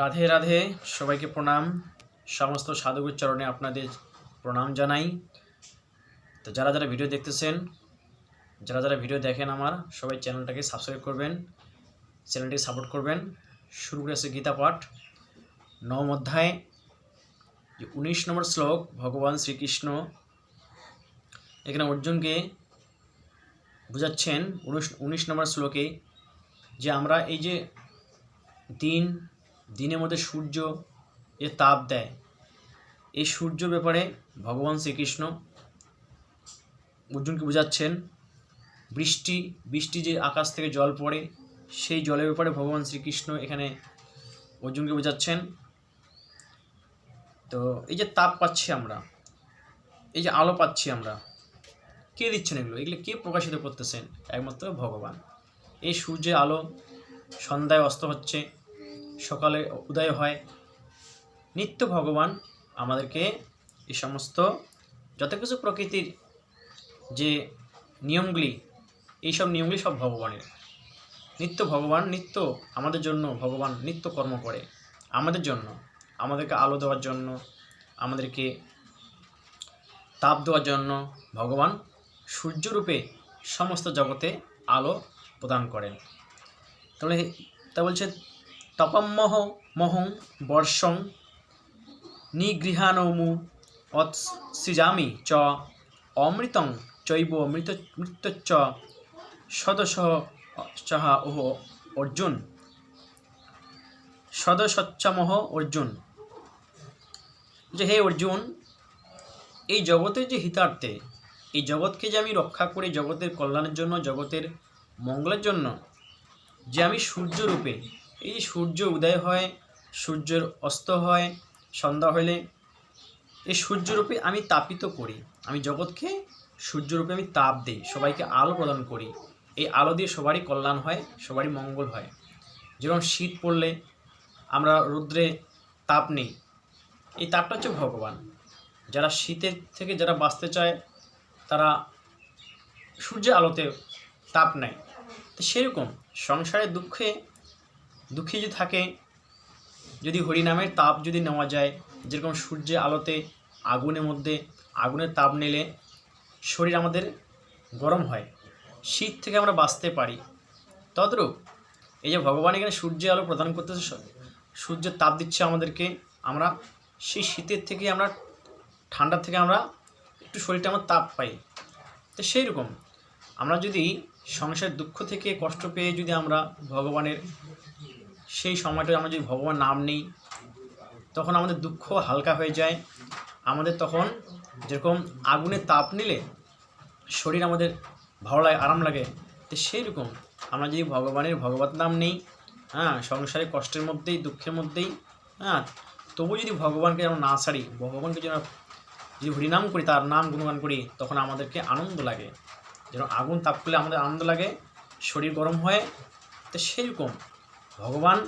রাধে রাধে, সবাইকে প্রণাম। সমস্ত সাধুগুর চরণে আপনাদের প্রণাম জানাই। তো যারা যারা ভিডিও দেখতেছেন, যারা যারা ভিডিও দেখেন আমার, সবাই চ্যানেলটাকে সাবস্ক্রাইব করবেন, চ্যানেলটিকে সাপোর্ট করবেন। শুরু করে আছে গীতা পাঠ, নবম অধ্যায়, যে উনিশ নম্বর শ্লোক, ভগবান শ্রীকৃষ্ণ। এখানে অর্জুনকে বুঝাচ্ছেন, উনিশ উনিশ নম্বর শ্লোকে যে আমরা এই যে দিন দিনের মধ্যে সূর্য যে তাপ দেয়। এই সূর্য ব্যাপারে ভগবান শ্রীকৃষ্ণ অর্জুনকে বোঝাচ্ছেন, বৃষ্টি বৃষ্টি যে আকাশ থেকে জল পড়ে, সেই জলের ব্যাপারে ভগবান শ্রীকৃষ্ণ এখানে অর্জুনকে বোঝাচ্ছেন। তো এই যে তাপ পাচ্ছি আমরা, এই যে আলো পাচ্ছি আমরা, কে দিচ্ছেন এগুলো? এগুলো কে প্রকাশিত করতেছেন? একমাত্র ভগবান। এই সূর্যের আলো সন্ধ্যায় অস্ত হচ্ছে সকালে উদয় হয়। নিত্য ভগবান আমাদেরকে এই সমস্ত যত কিছু প্রকৃতির যে নিয়মগুলি, এইসব নিয়মগুলি সব ভগবানের। নিত্য ভগবান নিত্য আমাদের জন্য, ভগবান নিত্য কর্ম করে আমাদের জন্য, আমাদেরকে আলো দেওয়ার জন্য, আমাদেরকে তাপ দেওয়ার জন্য ভগবান সূর্যরূপে সমস্ত জগতে আলো প্রদান করেন। তাহলে তা বলছে তপম্মহ মহং বর্ষং নিগৃহানমু অৎসৃজামি চ অমৃতং চৈব মৃত মৃত্যুচ্চ সদস চাহা ওহ অর্জুন। সদসচ্ছমহ অর্জুন। যে হে অর্জুন, এই জগতের যে হিতার্থে, এই জগৎকে যে আমি রক্ষা করি জগতের কল্যাণের জন্য, জগতের মঙ্গলের জন্য, যে আমি সূর্যরূপে এই সূর্য উদয় হয়, সূর্যের অস্ত হয়, সন্ধ্যা হলে এই সূর্যরূপে আমি তাপিত করি। আমি জগৎকে সূর্যরূপে আমি তাপ দিই, সবাইকে আলো প্রদান করি। এই আলো দিয়ে সবারই কল্যাণ হয়, সবারই মঙ্গল হয়। যেরকম শীত পড়লে আমরা রৌদ্রে তাপ নেই, এই তাপটা হচ্ছে ভগবান। যারা শীতের থেকে যারা বাঁচতে চায়, তারা সূর্যের আলোতে তাপ নেয়। তো সেরকম সংসারে দুঃখে দুঃখী যদি থাকে, যদি হরিনামের তাপ যদি নেওয়া যায়, যেরকম সূর্যের আলোতে আগুনের মধ্যে আগুনের তাপ নিলে শরীর আমাদের গরম হয়, শীত থেকে আমরা বাঁচতে পারি। তদ্রূপ এই যে ভগবান এখানে সূর্যের আলো প্রদান করতেছে সূর্যের তাপ দিচ্ছে আমাদেরকে, আমরা সেই শীতের থেকে আমরা, ঠান্ডা থেকে আমরা একটু শরীরটা আমার তাপ পাই। তো সেই রকম আমরা যদি সংসারের দুঃখ থেকে কষ্ট পেয়ে যদি আমরা ভগবানের সেই সময়টা আমরা যদি ভগবান নাম নিই, তখন আমাদের দুঃখ হালকা হয়ে যায়। আমাদের তখন যেরকম আগুনের তাপ নিলে শরীর আমাদের ভালো লাগে, আরাম লাগে, তো সেই রকম আমরা যদি ভগবানের ভগবত নাম নেই হ্যাঁ সংসারে কষ্টের মধ্যেই, দুঃখের মধ্যেই হ্যাঁ তবু যদি ভগবানকে যেন না ছাড়ি, ভগবানকে যেন যদি হরিনাম করি, তার নাম গুণগান করি, তখন আমাদেরকে আনন্দ লাগে। যেন আগুন তাপ করলে আমাদের আনন্দ লাগে, শরীর গরম হয়, তো সেরকম ভগবান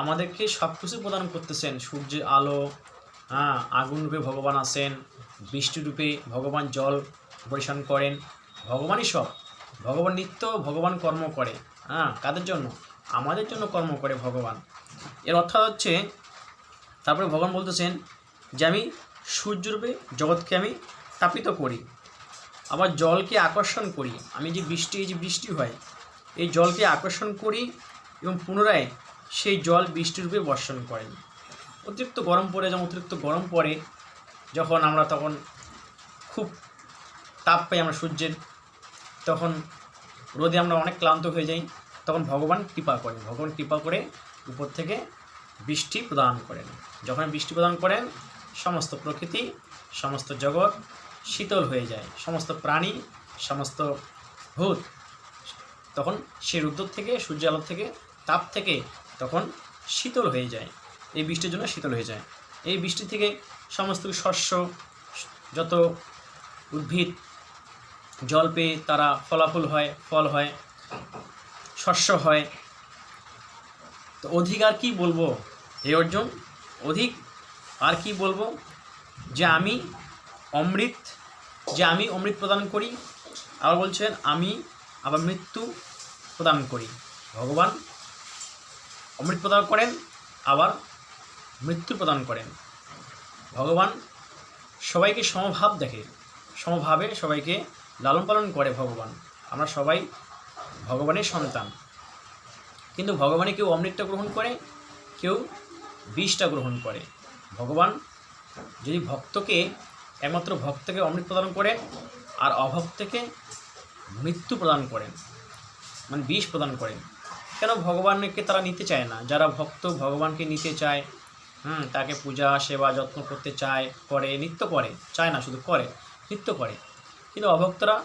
আমাদেরকে সব কিছু প্রদান করতেছেন। সূর্যের আলো হ্যাঁ আগুন রূপে ভগবান আসেন বৃষ্টি রূপে ভগবান জল পরিশান করেন। ভগবানই সব। ভগবান নিত্য, ভগবান কর্ম করে হ্যাঁ কাদের জন্য? আমাদের জন্য কর্ম করে ভগবান। এর অর্থ হচ্ছে, তারপরে ভগবান বলতেছেন যে আমি সূর্যরূপে জগৎকে আমি তাপিত করি, আবার জলকে আকর্ষণ করি। আমি যে বৃষ্টি, এই যে বৃষ্টি হয়, এই জলকে আকর্ষণ করি এবং পুনরায় সেই জল বৃষ্টিরূপে বর্ষণ করেন। অতিরিক্ত গরম পড়ে যেমন অতিরিক্ত গরম পড়ে, যখন আমরা তখন খুব তাপ পাই আমরা সূর্যের, তখন রোদে আমরা অনেক ক্লান্ত হয়ে যাই, তখন ভগবান কৃপা করেন। ভগবান কৃপা করে উপর থেকে বৃষ্টি প্রদান করেন। যখন বৃষ্টি প্রদান করেন, সমস্ত প্রকৃতি, সমস্ত জগৎ শীতল হয়ে যায়। সমস্ত প্রাণী, সমস্ত ভূত, তখন সেই রুদ্র থেকে, সূর্য আলো থেকে তাপ থেকে তখন শীতল হয়ে যায়। এই বৃষ্টির জন্য শীতল হয়ে যায়। এই বৃষ্টি থেকে সমস্ত শস্য, যত উদ্ভিদ, জল পেয়ে তারা ফলাফল হয়, ফল হয়, শস্য হয়। তো অধিক আর কি বলব? হে অর্জুন, অধিক আর কি বলব? যে আমি অমৃত, যে আমি অমৃত প্রদান করি। আবার বলছেন, আমি আবার মৃত্যু প্রদান করি। ভগবান অমৃত প্রদান করেন, আবার মৃত্যু প্রদান করেন। ভগবান সবাইকে সমভাব দেখে, সমভাবে সবাইকে লালন পালন করে ভগবান। আমরা সবাই ভগবানের সন্তান। কিন্তু ভগবানে কেউ অমৃতটা গ্রহণ করে, কেউ বিষটা গ্রহণ করে। ভগবান যদি ভক্তকে, একমাত্র ভক্তকে অমৃত প্রদান করেন, আর অভক্তকে মৃত্যু প্রদান করেন মানে বিষ প্রদান করেন কেন ভগবানকে তারা নিতে চায় না? যারা ভক্ত ভগবানকে নিতে চায়, হুম, তাকে পূজা, সেবা, যত্ন করতে চায়, করে, নিত্য করে, চায় না, শুধু করে, নিত্য করে। কিন্তু অভক্তরা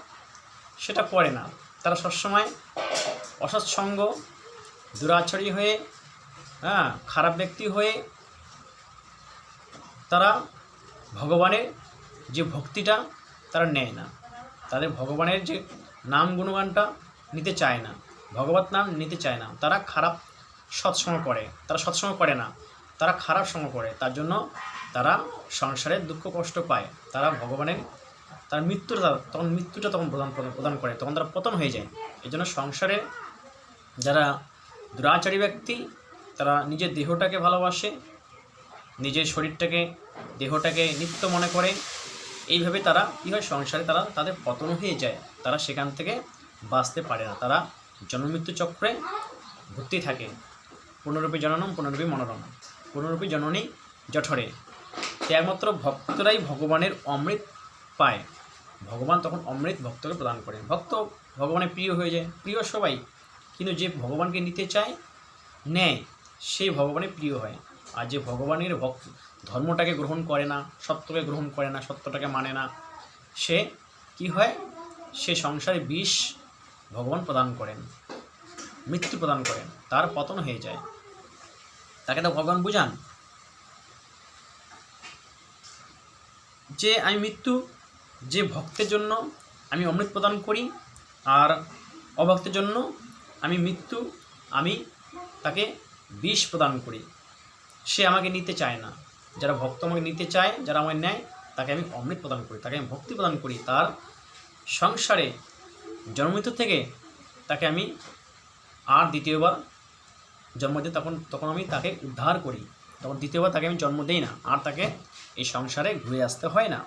সেটা করে না। তারা সবসময় অসৎসঙ্গ, দুরাচারী হয়ে হ্যাঁ খারাপ ব্যক্তি হয়ে তারা ভগবানের যে ভক্তিটা তারা নেয় না। তাদের ভগবানের যে নাম গুণগানটা নিতে চায় না। ভগবত নাম নিতে চায় না। তারা খারাপ সৎসঙ্গ করে, তারা সৎসঙ্গ করে না। তারা খারাপ সঙ্গ করে, তার জন্য তারা সংসারে দুঃখ কষ্ট পায়। তারা ভগবানের, তার মৃত্যুটা, তখন মৃত্যুটা তখন প্রদান প্রদান করে, তখন তারা পতন হয়ে যায়। এই জন্য সংসারে যারা দুরাচারী ব্যক্তি, তারা নিজের দেহটাকে ভালোবাসে, নিজের শরীরটাকে, দেহটাকে নিত্য মনে করে, এইভাবে তারা, কী হয়, সংসারে তারা, তাদের পতন হয়ে যায়। তারা সেখান থেকে বাঁচতে পারে না। তারা জন্মমৃত্যু চক্রে ঘুরতেই থাকে। পুনরূপী জননম পুনরূপী মনোরম। পুনরূপী জননী জঠরে। একমাত্র ভক্তরাই ভগবানের অমৃত পায়। ভগবান তখন অমৃত ভক্তকে প্রদান করে ভক্ত ভগবানের প্রিয় হয়ে যায়। প্রিয় সবাই। কিন্তু যে ভগবানকে নিতে চায়, নেয়, সেই ভগবানের প্রিয় হয়। আর যে ভগবানের ভক্ত ধর্মটাকে গ্রহণ করে না, সত্যকে গ্রহণ করে না, সত্যটাকে মানে না, সে কি হয়? সে সংসারে বিষ ভগবান প্রদান করেন, মৃত্যু প্রদান করেন, তার পতন হয়ে যায়। তাকে তো ভগবান বুঝান। যে আমি মৃত্যু, যে ভক্তের জন্য আমি অমৃত প্রদান করি, আর অভক্তের জন্য আমি মৃত্যু, আমি তাকে বিষ প্রদান করি। সে আমাকে নিতে চায় না। যারা ভক্ত আমাকে নিতে চায়, যারা আমাকে নেয়, তাকে আমি অমৃত প্রদান করি, তাকে আমি ভক্তি প্রদান করি। তার সংসারে জন্মমৃত্যু থেকে তাকে আমি আর দ্বিতীয়বার জন্ম দিই, তখন তখন আমি তাকে উদ্ধার করি। তখন দ্বিতীয়বার তাকে আমি জন্ম দিই না, আর তাকে এই সংসারে ঘুরে আসতে হয় না।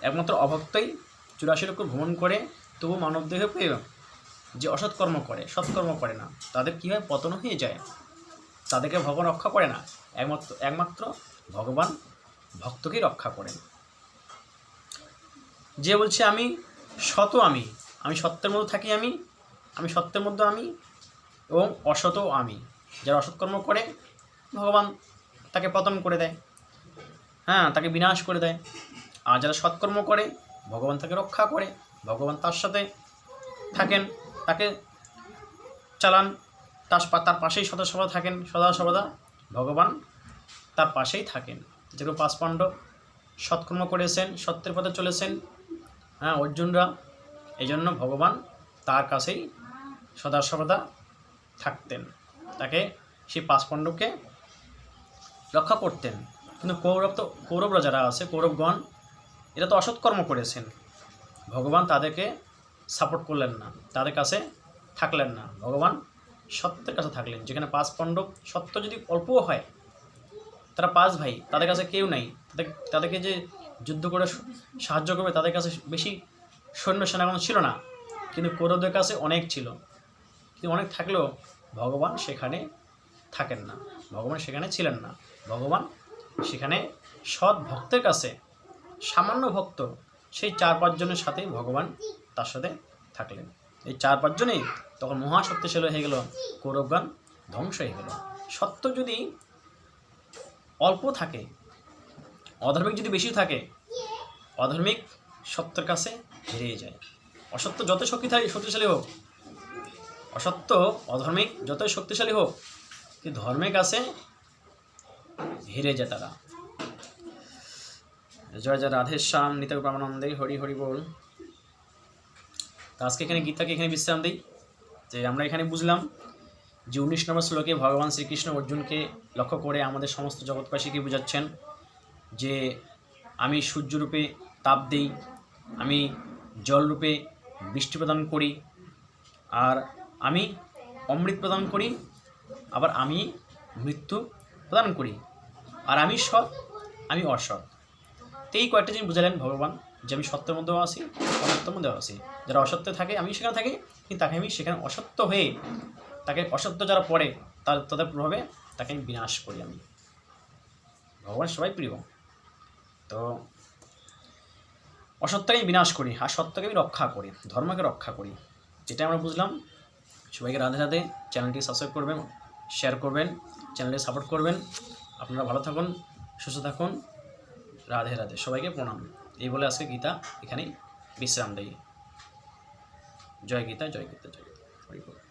একমাত্র অভক্তই চুরাশি লক্ষ ভ্রমণ করে, তবু মানবদেহ পেয়ে যে অসৎকর্ম করে, সৎকর্ম করে না, তাদের কী হয়? পতন হয়ে যায়। তাদেরকে ভগবান রক্ষা করে না। একমাত্র একমাত্র ভগবান ভক্তকেই রক্ষা করেন। যে বলছে, আমি সত আমি। আমি সত্যের মধ্যে থাকি আমি আমি সত্যের মধ্যে আমি এবং অসতও আমি। যারা অসৎকর্ম করে, ভগবান তাকে পতন করে দেয়। হ্যাঁ তাকে বিনাশ করে দেয়। আর যারা সৎকর্ম করে, ভগবান তাকে রক্ষা করে। ভগবান তার সাথে থাকেন, তাকে চালান, তার তার পাশেই সদা সর্বদা থাকেন, সদা সর্বদা ভগবান তার পাশেই থাকেন। যেগুলো পাঁচ পাণ্ডব সৎকর্ম করেছেন, সত্যের পথে চলেছেন হ্যাঁ অর্জুনরা এই জন্য ভগবান তার কাছেই সদা সর্বদা থাকতেন। তাকে সেই পাঁচ পাণ্ডবকে রক্ষা করতেন। কিন্তু কৌরব তো, কৌরবরা যারা আছে, কৌরবগণ, এরা তো অসৎকর্ম করেছেন। ভগবান তাদেরকে সাপোর্ট করলেন না, তাদের কাছে থাকলেন না। ভগবান সত্যের কাছে থাকলেন। যেখানে পাঁচ পাণ্ডব সত্য যদি অল্পও হয়, তারা পাঁচ ভাই, তাদের কাছে কেউ নাই। তাদের, তাদেরকে যে যুদ্ধ করে সাহায্য করবে তাদের কাছে বেশি সৈন্য সেনাগণ ছিল না। কিন্তু কৌরবদের কাছে অনেক ছিল। কিন্তু অনেক থাকলেও ভগবান সেখানে থাকেন না। ভগবান সেখানে ছিলেন না। ভগবান সেখানে সৎ ভক্তের কাছে, সামান্য ভক্ত, সেই চার পাঁচজনের সাথে ভগবান তার সাথে থাকলেন। এই চার পাঁচজনেই তখন মহাশক্তিশালী হয়ে গেল কৌরবগান ধ্বংস হয়ে গেল। সত্য যদি অল্প থাকে অধার্মিক যদি বেশি থাকে, অধার্মিক সত্যের কাছে হেরিয়ে যায়। অসত্য যত শক্তিশালী শক্তিশালী হোক, অসত্য অধর্মিক যতই শক্তিশালী হোক কি ধর্মের কাছে হেরে যায় তারা। জয় জয় রাধের শ্যাম নিত প্রামানন্দে হরি হরি বল। তো আজকে এখানে গীতাকে এখানে বিশ্রাম দিই। যে আমরা এখানে বুঝলাম যে উনিশ নম্বর শ্লোকে ভগবান শ্রীকৃষ্ণ অর্জুনকে লক্ষ্য করে আমাদের সমস্ত জগৎবাসীকে বোঝাচ্ছেন? যে আমি সূর্যরূপে তাপ দেই, আমি জলরূপে বৃষ্টি প্রদান করি, আর আমি অমৃত প্রদান করি, আবার আমি মৃত্যু প্রদান করি, আর আমি সৎ, আমি অসৎ। এই কয়েকটা জিনিস বুঝালেন ভগবান, যে আমি সত্যের মধ্যেও আসি অসত্যের মধ্যেও আসি যারা অসত্য থাকে, আমি সেখানে থাকি, কিন্তু তাকে আমি সেখানে অসত্য হয়ে, তাকে অসত্য যারা পড়ে, তার, তাদের প্রভাবে তাকে আমি বিনাশ করি আমি। ভগবান সবাই প্রিয়। তো অসত্যকে আমি বিনাশ করি, আর সত্যকে আমি রক্ষা করি, ধর্মকে রক্ষা করি। যেটা আমরা বুঝলাম, সবাইকে রাধে রাধে। চ্যানেলটি সাবস্ক্রাইব করবেন শেয়ার করবেন, চ্যানেলটি সাপোর্ট করবেন। আপনারা ভালো থাকুন, সুস্থ থাকুন। রাধে রাধে। সবাইকে প্রণাম। এই বলে আজকে গীতা এখানেই বিশ্রাম দেয় জয় গীতা জয় গীতা জয় গীতা।